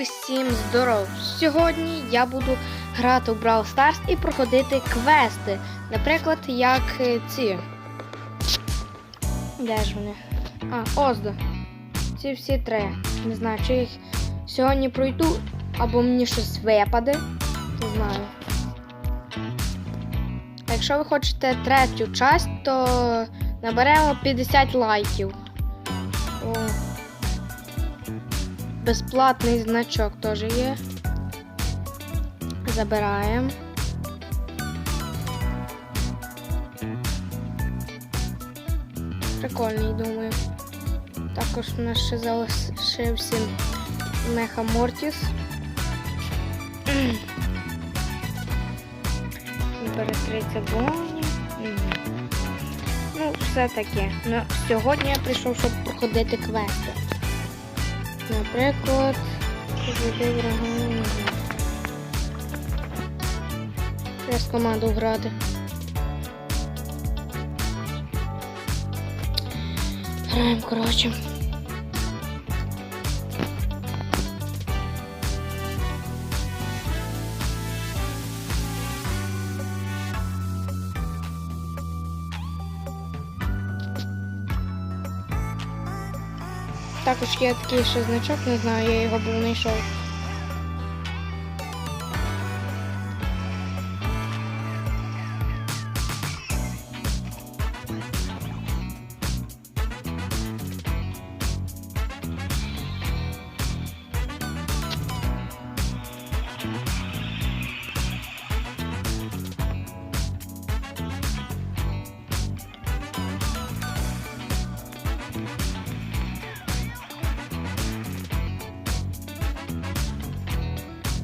Усім здоров! Сьогодні я буду грати в Brawl Stars і проходити квести. Наприклад, як е, ці. Де ж вони? А, Оздо. Ці всі три. Не знаю, чи їх сьогодні пройду, або мені щось випаде. Не знаю. Якщо ви хочете третю часть, то наберемо 50 лайків. Безплатний значок теж є. Забираємо. Прикольний, думаю. Також у нас ще залишився Меха Мортіс. Імператриця Боні. Ну, все таке. Ну, сьогодні я прийшов, щоб проходити квести. Наприклад, заведи врага. Я з команду грати. Граємо, коротше. Також є такий ще значок, не знаю, я його був не йшов.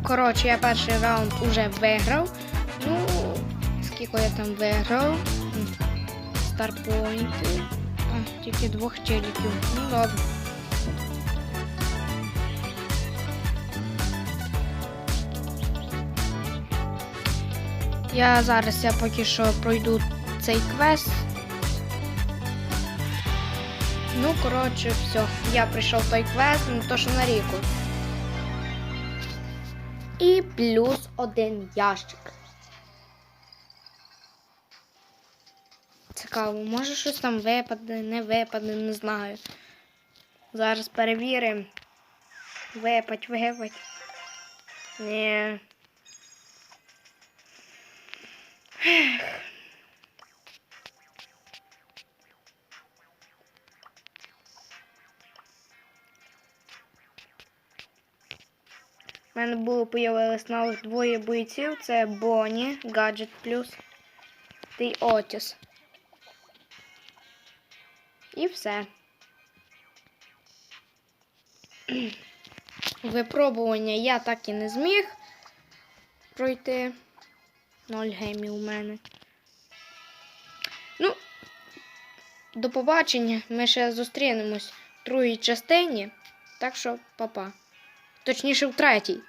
Коротше, я перший раунд уже виграв. Ну, скільки я там виграв? Старпойнти. Тільки двох челіків. Ну добре. Я зараз я поки що пройду цей квест. Ну, коротше, все. Я прийшов той квест, ну то що на ріку. І плюс один ящик. Цікаво, може щось там випаде, не випаде, не знаю. Зараз перевіримо. Випать, випадь. Ні. У мене було появилось нових двоє бойців. Це Бонні, Гаджет Плюс та Отіс. І все. Випробування я так і не зміг пройти. Ноль гемів у мене. Ну, до побачення. Ми ще зустрінемось в другій частині. Так що, па-па. Точніше, в третій.